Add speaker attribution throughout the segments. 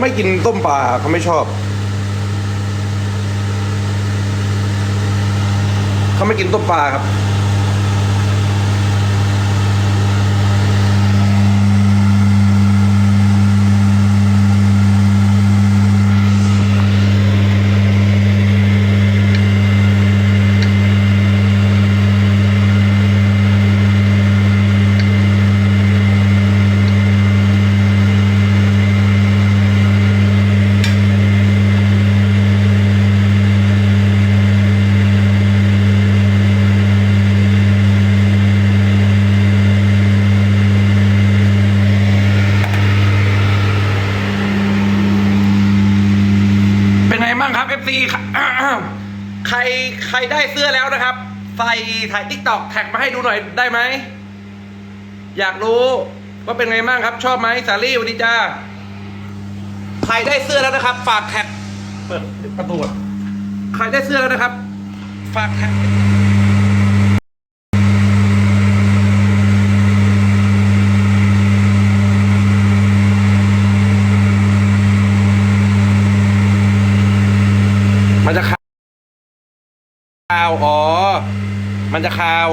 Speaker 1: เขาไม่กินต้มปลาเขาไม่ชอบเขาไม่กินต้มปลาครับ ใครใครได้เสื้อแล้วนะครับ ใส่ถ่ายทิกตอกแท็กมาให้ดูหน่อยได้ไหม อยากรู้ว่าเป็นไงบ้างครับ ชอบไหมสาลี่สวัสดีจ้าใครได้เสื้อแล้วนะครับ ฝากแท็กเปิดประตูก่อนใครได้เสื้อแล้วนะครับ ฝากแท็กมันจะคาว อ๋อ มันจะคาว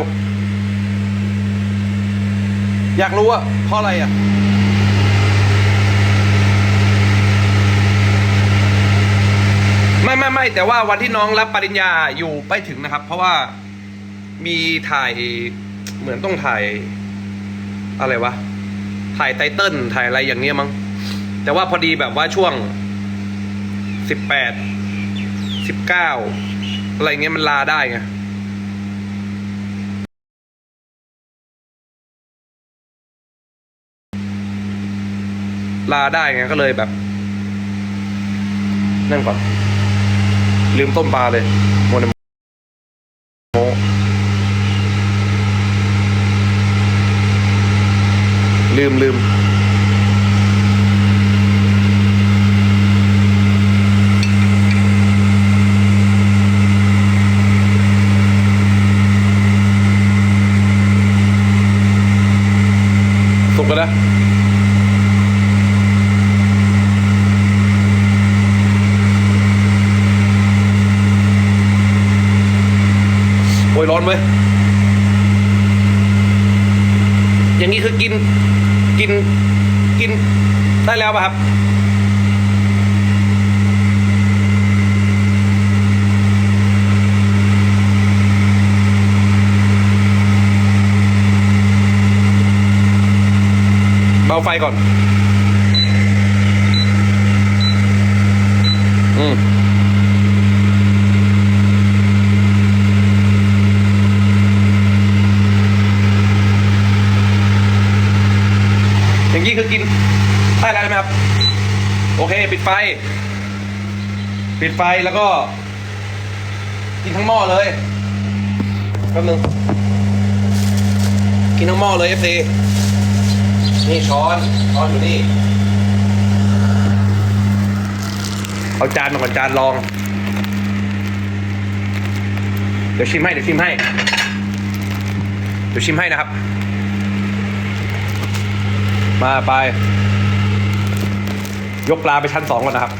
Speaker 1: อยากรู้อะเพราะอะไรอะไม่ไม่ไม่แต่ว่าวันที่น้องรับปริญญาอยู่ไปถึงนะครับ เพราะว่ามีถ่ายเหมือนต้องถ่าย อะไรวะ ถ่ายไตเติ้ลถ่ายอะไรอย่างเงี้ยมั้งแต่ว่าพอดีแบบว่าช่วงสิบแปดสิบเก้าอะไรเงี้ยมันลาได้ไง ลาได้ไงก็เลยแบบ นั่งก่อน ลืมต้มปลาเลยโมนโมลืมลืมสุกแล้วนะ โอ้อนเว้อย่างนี้คือกินกินกินได้แล้วป่ะครับ เบาไฟก่อน อืม อย่างนี้ คือกินได้แล้วใช่ไหมครับ โอเค ปิดไฟ ปิดไฟแล้วก็ กินทั้งหม้อเลยแป๊บนึงกินทั้งหม้อเลยเอฟซีนี่ช้อนช้อนอยู่นี่ เอาจานมาก่อนจานรอง เดี๋ยวชิมให้เดี๋ยวชิมให้ เดี๋ยวชิมให้นะครับ มาไป ยกปลาไปชั้นสองก่อนนะครับ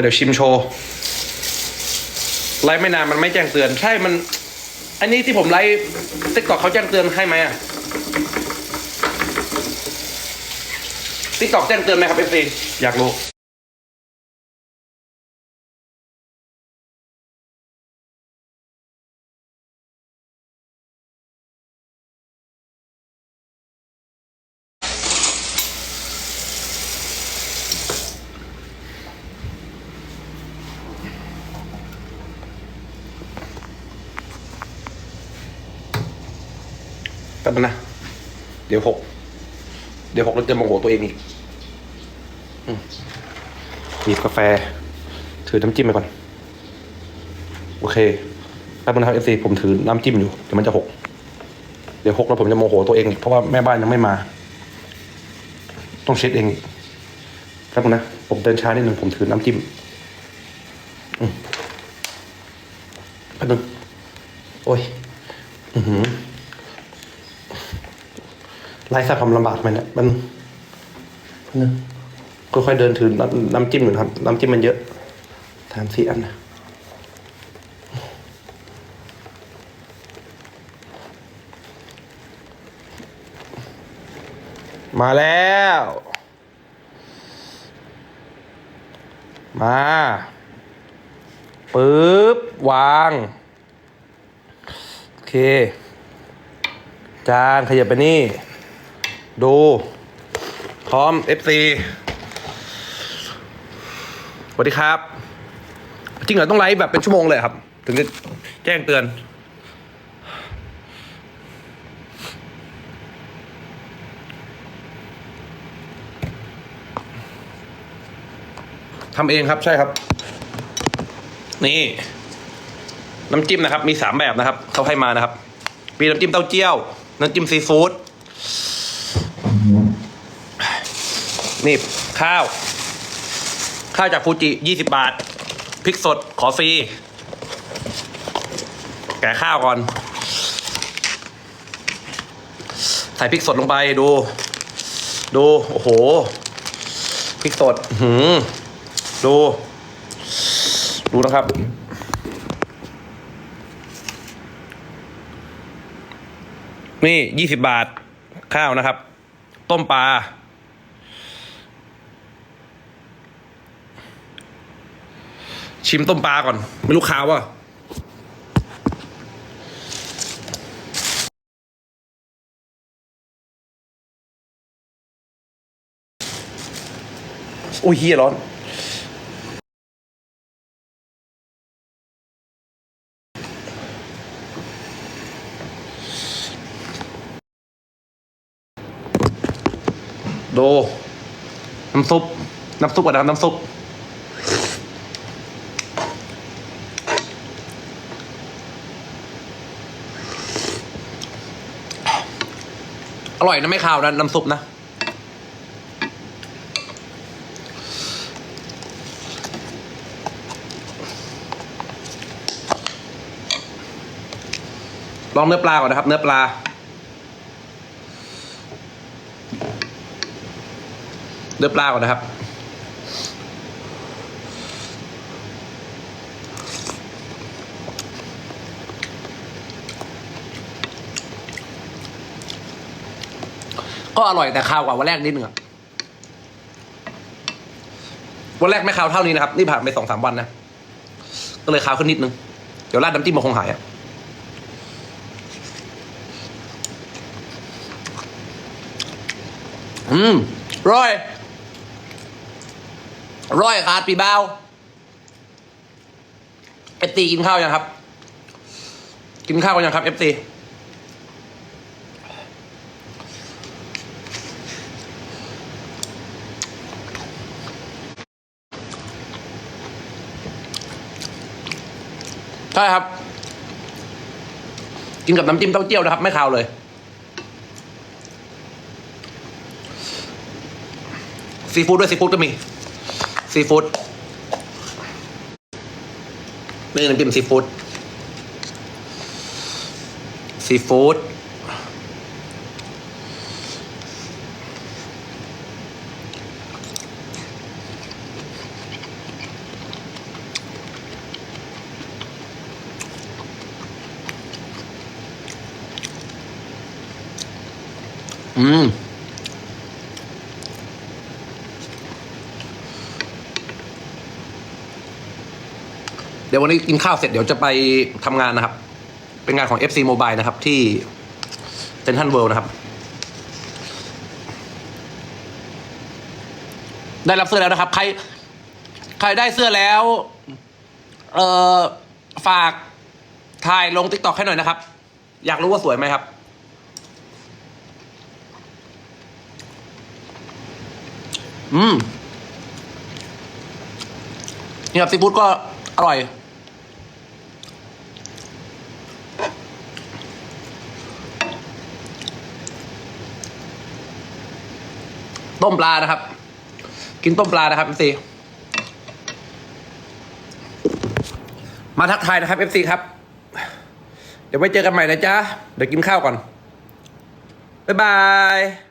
Speaker 1: เดี๋ยวชิมโชว์ไลฟ์ไม่นานมันไม่แจ้งเตือน ใช่มัน อันนี้ที่ผมไลฟ์ติ๊กต็อกเขาแจ้งเตือนให้ไหมอะติ๊กต็อกแจ้งเตือนไหมครับเอฟซีอยากรู้ ป๊บนึงนะ เดี๋ยวหก เดี๋ยวหกเราจะโมโหตัวเองอีกมหยิบกาแฟ ถือน้ำจิ้มไปก่อน โอเคแป๊บนึงนะครับเอฟซีผมถือน้ำจิ้มอยู่ เดี๋ยวมันจะหก เดี๋ยวหกแล้วผมจะโมโหตัวเอง เพราะว่าแม่บ้านยังไม่มา ต้องเช็ดเองแป๊บนึงนะ ผมเดินช้านิดนึงผมถือน้ำจิ้มอืมแป๊บนึงโอ้ย อือหือ ไล่สร้างความลำบากไหมเนี่ยมันแป๊บนึงค่อยๆเดินถือน้ำน้ำจิ้มหน่อยครับ น้ำจิ้มมันเยอะสามสี่อันนะมาแล้ว มาปึ๊บ วาง โอเค จานขยับไปนี่ ดู พร้อม FC สวัสดีครับ จริงเหรอต้องไลฟ์แบบเป็นชั่วโมงเลยครับ ถึงจะแจ้งเตือน ทำเองครับใช่ครับ นี่ น้ำจิ้มนะครับ มีสามแบบนะครับเขาให้มานะครับ มีน้ำจิ้มเต้าเจี้ยว น้ำจิ้มซีฟู้ด นี่ข้าว ข้าวจากฟูจิยี่สิบบาท พริกสดขอฟรี แกะข้าวก่อน ใส่พริกสดลงไปดู ดู โอ้โห พริกสด หืมดู ดูนะครับนี่ยี่สิบบาทข้าวนะครับ ต้มปลา ชิมต้มปลาก่อน ไม่รู้ขาวว่ะโอ้ยเฮียร้อน โด น้ำซุป น้ำซุปก่อนะน้ำซุป อร่อยนะไม่ขาวนะน้ำซุปนะ ลองเนื้อปลาก่อนนะครับ เนื้อปลาเนื้อปลาก่อนนะครับ ก็อร่อยแต่ข้าวกว่าวันแรกนิดนึงอะวันแรกไม่ข้าวเท่านี้นะครับ นี่ผ่านไปสองสามวันนะ ก็เลยข้าวขึ้นนิดนึง เดี๋ยวราดน้ำจิ้มมันคงหายอะอืมร้อยร้อยขาดปีเบาเอฟตีกินข้าวยังครับ กินข้าวกันยังครับเอฟตี ช่ครับ กินกับน้ำจิ้มเต้าเจี้ยวนะครับ ไม่คาวเลย ซีฟู้ดด้วยซีฟู้ดก็มี ซีฟู้ดนี่น้ำจิ้มซีฟู้ดซีฟู้ด อืมเดี๋ยววันนี้กินข้าวเสร็จเดี๋ยวจะไปทำงานนะครับ เป็นงานของ FC Mobile นะครับ ที่เซนทันเวิลด์นะครับ ได้รับเสื้อแล้วนะครับ ใคร ใครได้เสื้อแล้ว เอ่อ ฝากถ่ายลงติ๊กต็อกให้หน่อยนะครับ อยากรู้ว่าสวยไหมครับ อืมนี่ครับซีฟู้ดก็อร่อย ต้มปลานะครับ กินต้มปลานะครับ FC มาทักทายนะครับ FC ครับ เดี๋ยวไว้เจอกันใหม่นะจ๊ะ เดี๋ยวกินข้าวก่อน บ๊ายบาย